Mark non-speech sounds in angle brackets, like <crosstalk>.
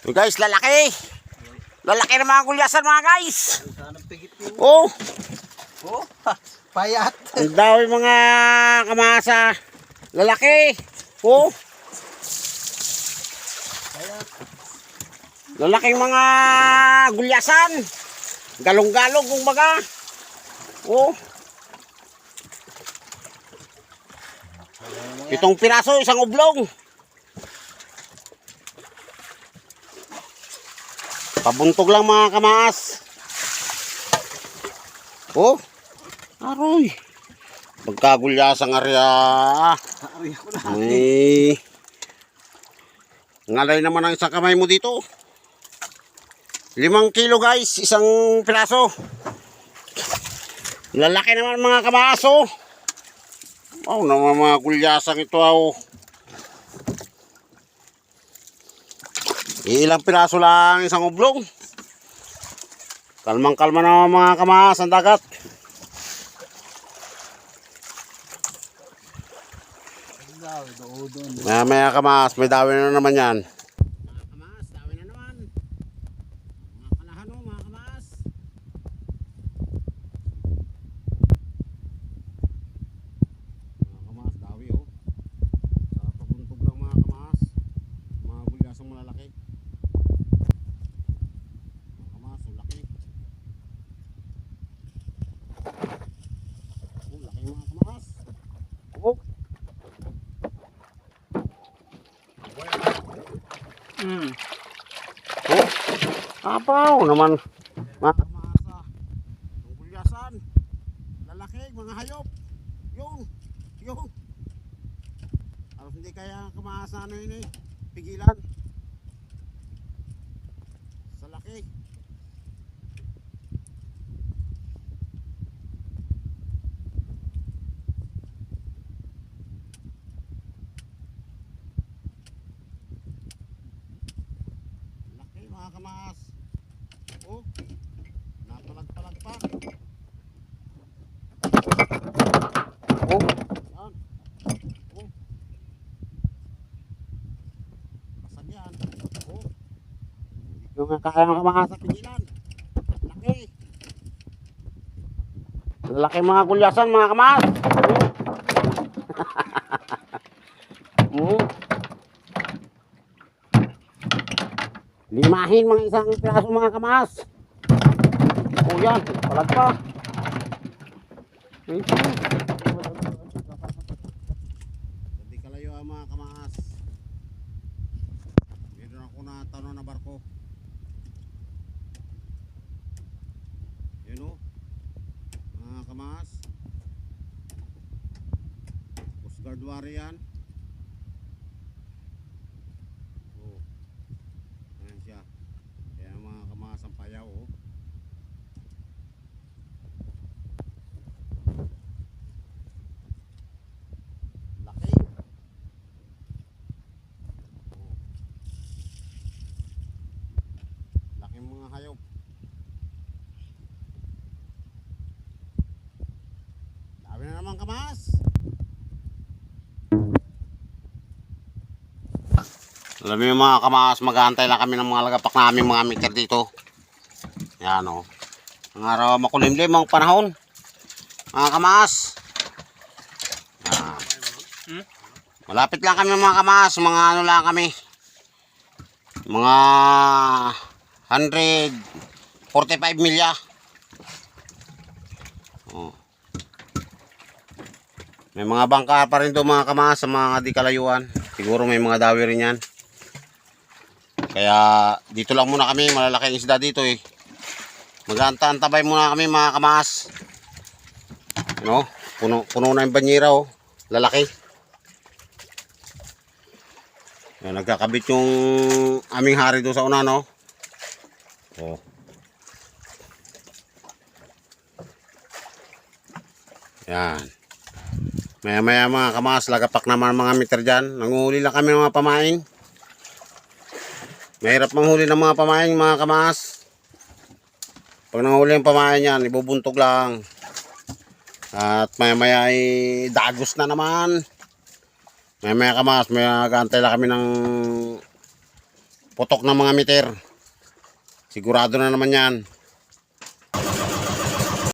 So guys, lalaki. Lalaki ng mga gulyasan mga guys. Oh, Oh, <laughs> payat. ang dami mga kamasa. Lalaki. Oh. Lalaking mga gulyasan. Galong-galong kung baga. Oh. Itong piraso, isang oblong. Pabuntog lang mga kamaas. Oh. Aroy. Pagkagulyasang arya. Ari ako na. Ay. Ngalay naman ang isang kamay mo dito. Limang kilo guys, isang piraso. Lalaki naman mga kamaso. Oh, naman mga gulyasang ito aw. Ilang piraso lang isang oblong. Kalmang kalma naman mga kamas ang dagat. Daw, doon, doon. Maya maya kamas, may dawin na naman yan. Mga kamas, dawin na naman. Mga kalahano, mga kamas. Mga kamas, dawi oh. Sarap pabuntog lang mga kamas. Mga bulyasang malalaki. Mga kamas, ang laki. Oh, laki mga kamas. Oh. Hmm. Oh, apaw naman. Mga kamasa, ang gulyasan, lalaki, mga hayop. Yung, yung. Alam hindi kaya kamasa na yun eh. Pigilan. Sa laki. Mga kamas. Oh, napalag-palag pa. Oh, yan. Oh. Basag yan. Oh. Yung nga kaya mga kamas sa pigilan. Laki. Laki mga kulyasan mga kamas. Oh. Limahin mga isang piraso mga kamas. O yan, palag pa. Hindi kalayo ang mga kamas. Meron ako na tanong na barko. Yun o. Mga kamas. Coast Guard wari yan. Oh. Ayan siya. Kaya mga kamasang payaw oh. Laki. Oh. Laki mga hayop. Kamas. Alam yung mga kamas, mag-aantay lang kami ng mga lagapak namin mga meter dito. Yan o. Ang araw makulimlim ang panahon. Mga kamas. Yan. Malapit lang kami mga kamas, mga ano lang kami. Mga 145 milya. Oh. May mga bangka pa rin doon mga kamas sa mga di kalayuan. Siguro may mga dawi rin yan. Kaya dito lang muna kami, malalaking isda dito eh. Mag-antabay muna kami mga kamas. No? Puno, puno na yung banyera oh. Lalaki. Yan, nagkakabit yung aming hari doon sa una no. Oh. Yan. Maya maya mga kamas, lagapak naman mga meter dyan. Nanguhuli lang kami ng mga pamain. Mahirap manghuli ng mga pamain mga kamas. Pag nanghuli ang pamain yan, ibubuntog lang. At maya maya ay dagos na naman. Maya maya kamas, may agantay lang kami ng putok ng mga meter. Sigurado na naman yan.